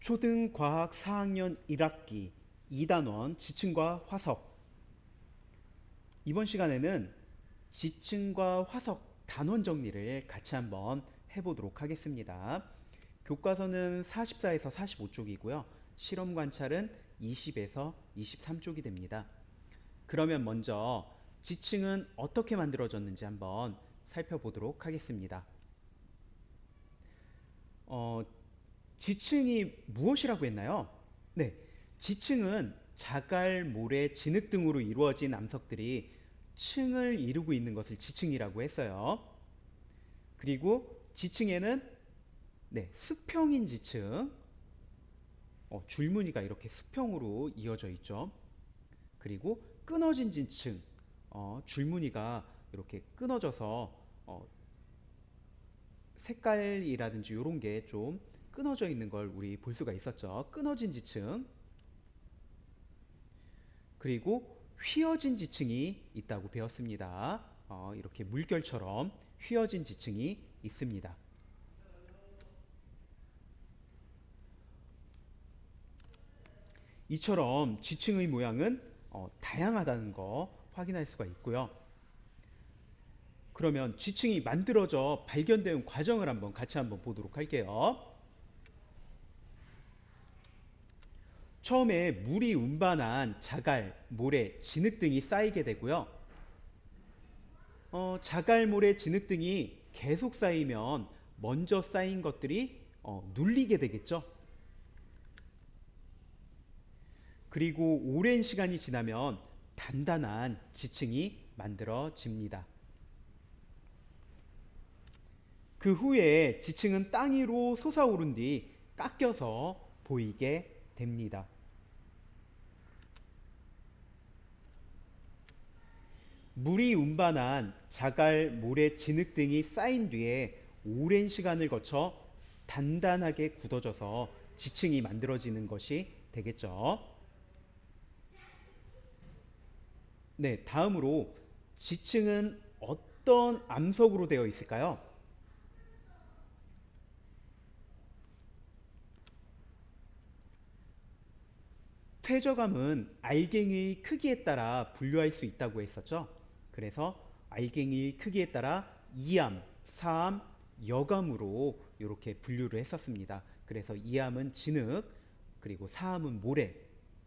초등과학 4학년 1학기 2단원 지층과 화석 이번 시간에는 지층과 화석 단원 정리를 같이 한번 해보도록 하겠습니다. 교과서는 44에서 45쪽이고요. 실험 관찰은 20에서 23쪽이 됩니다. 그러면 먼저 지층은 어떻게 만들어졌는지 한번 살펴보도록 하겠습니다. 어, 지층이 무엇이라고 했나요? 네, 지층은 자갈, 모래, 진흙 등으로 이루어진 암석들이 층을 이루고 있는 것을 지층이라고 했어요. 그리고 지층에는 네, 수평인 지층, 어, 줄무늬가 이렇게 수평으로 이어져 있죠. 그리고 끊어진 지층, 어, 줄무늬가 이렇게 끊어져서 어, 색깔이라든지 이런 게좀 끊어져 있는 걸 우리 볼 수가 있었죠. 끊어진 지층. 그리고 휘어진 지층이 있다고 배웠습니다. 어, 이렇게 물결처럼 휘어진 지층이 있습니다. 이처럼 지층의 모양은 어, 다양하다는 거 확인할 수가 있고요. 그러면 지층이 만들어져 발견된 과정을 한번 같이 한번 보도록 할게요. 처음에 물이 운반한 자갈, 모래, 진흙 등이 쌓이게 되고요. 어, 자갈, 모래, 진흙 등이 계속 쌓이면 먼저 쌓인 것들이 어, 눌리게 되겠죠. 그리고 오랜 시간이 지나면 단단한 지층이 만들어집니다. 그 후에 지층은 땅 위로 솟아오른 뒤 깎여서 보이게 됩니다. 물이 운반한 자갈, 모래, 진흙 등이 쌓인 뒤에 오랜 시간을 거쳐 단단하게 굳어져서 지층이 만들어지는 것이 되겠죠. 네, 다음으로 지층은 어떤 암석으로 되어 있을까요? 퇴저감은 알갱이의 크기에 따라 분류할 수 있다고 했었죠. 그래서 알갱이의 크기에 따라 이암, 사암, 여감으로 이렇게 분류를 했었습니다. 그래서 이암은 진흙, 그리고 사암은 모래,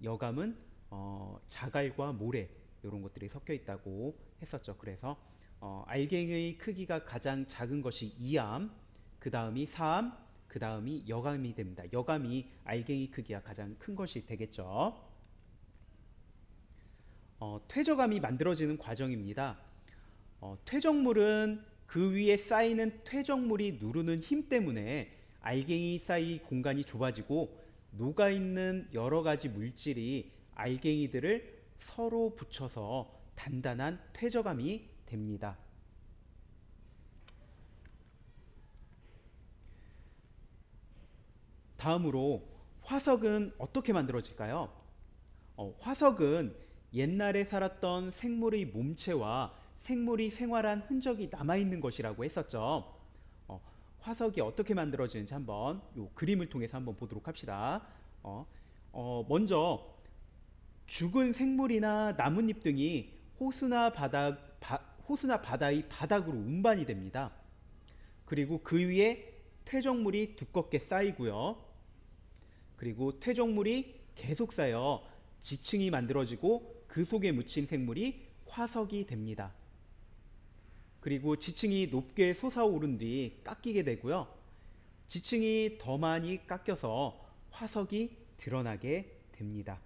여감은 어, 자갈과 모래 이런 것들이 섞여 있다고 했었죠. 그래서 어, 알갱이의 크기가 가장 작은 것이 이암, 그 다음이 사암, 그 다음이 여감이 됩니다. 여감이 알갱이 크기가 가장 큰 것이 되겠죠. 어, 퇴적감이 만들어지는 과정입니다. 어, 퇴적물은 그 위에 쌓이는 퇴적물이 누르는 힘 때문에 알갱이 사이 공간이 좁아지고 녹아 있는 여러 가지 물질이 알갱이들을 서로 붙여서 단단한 퇴적감이 됩니다. 다음으로 화석은 어떻게 만들어질까요? 어, 화석은 옛날에 살았던 생물의 몸체와 생물이 생활한 흔적이 남아있는 것이라고 했었죠. 어, 화석이 어떻게 만들어지는지 한번 요 그림을 통해서 한번 보도록 합시다. 어, 어, 먼저 죽은 생물이나 나뭇잎 등이 호수나 바닥, 바, 호수나 바다의 바닥으로 운반이 됩니다. 그리고 그 위에 퇴적물이 두껍게 쌓이고요. 그리고 퇴적물이 계속 쌓여 지층이 만들어지고 그 속에 묻힌 생물이 화석이 됩니다. 그리고 지층이 높게 솟아오른 뒤 깎이게 되고요. 지층이 더 많이 깎여서 화석이 드러나게 됩니다.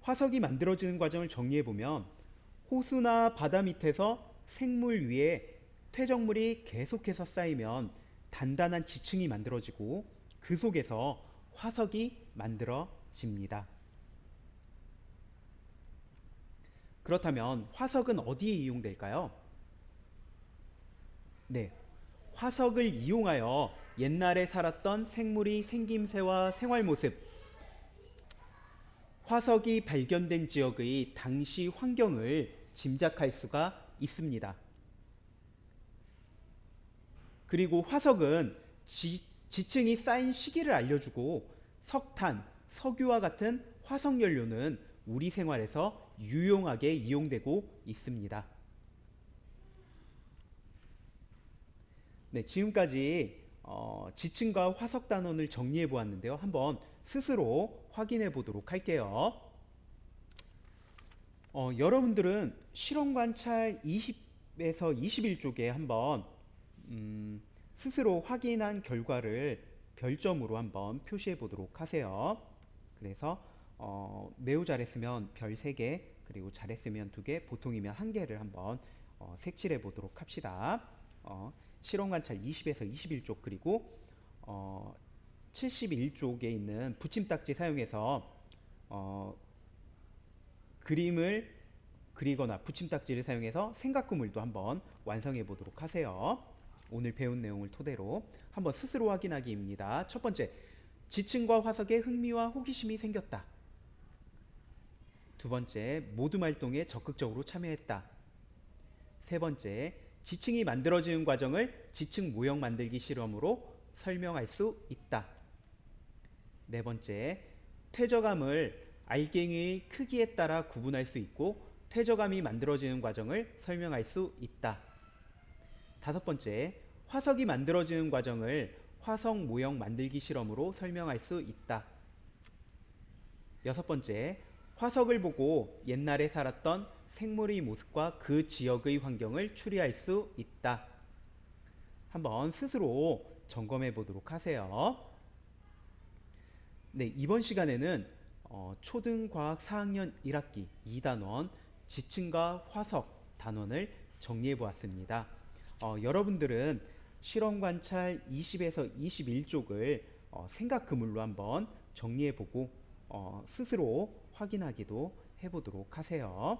화석이 만들어지는 과정을 정리해 보면 호수나 바다 밑에서 생물 위에 퇴적물이 계속해서 쌓이면 단단한 지층이 만들어지고 그 속에서 화석이 만들어집니다. 그렇다면 화석은 어디에 이용될까요? 네. 화석을 이용하여 옛날에 살았던 생물의 생김새와 생활 모습, 화석이 발견된 지역의 당시 환경을 짐작할 수가 있습니다. 그리고 화석은 지, 지층이 쌓인 시기를 알려주고 석탄, 석유와 같은 화석 연료는 우리 생활에서 유용하게 이용되고 있습니다. 네, 지금까지 어, 지층과 화석 단원을 정리해 보았는데요. 한번 스스로 확인해 보도록 할게요. 어, 여러분들은 실험 관찰 20에서 21쪽에 한번 음, 스스로 확인한 결과를 별점으로 한번 표시해 보도록 하세요. 그래서 어, 매우 잘했으면 별 3개, 그리고 잘했으면 2개, 보통이면 1개를 한번 어, 색칠해 보도록 합시다. 어, 실험 관찰 20에서 21쪽 그리고 어, 71쪽에 있는 붙임딱지 사용해서 어, 그림을 그리거나 붙임딱지를 사용해서 생각구물도 한번 완성해 보도록 하세요. 오늘 배운 내용을 토대로 한번 스스로 확인하기입니다. 첫 번째, 지층과 화석에 흥미와 호기심이 생겼다. 두 번째, 모둠 활동에 적극적으로 참여했다. 세 번째, 지층이 만들어지는 과정을 지층 모형 만들기 실험으로 설명할 수 있다. 네 번째, 퇴저감을 알갱이의 크기에 따라 구분할 수 있고 퇴저감이 만들어지는 과정을 설명할 수 있다. 다섯 번째, 화석이 만들어지는 과정을 화석 모형 만들기 실험으로 설명할 수 있다. 여섯 번째, 화석을 보고 옛날에 살았던 생물의 모습과 그 지역의 환경을 추리할 수 있다. 한번 스스로 점검해 보도록 하세요. 네, 이번 시간에는 어, 초등과학 4학년 1학기 2단원 지층과 화석 단원을 정리해 보았습니다. 어, 여러분들은 실험 관찰 20에서 21쪽을 어, 생각 그물로 한번 정리해 보고 어, 스스로 확인하기도 해 보도록 하세요.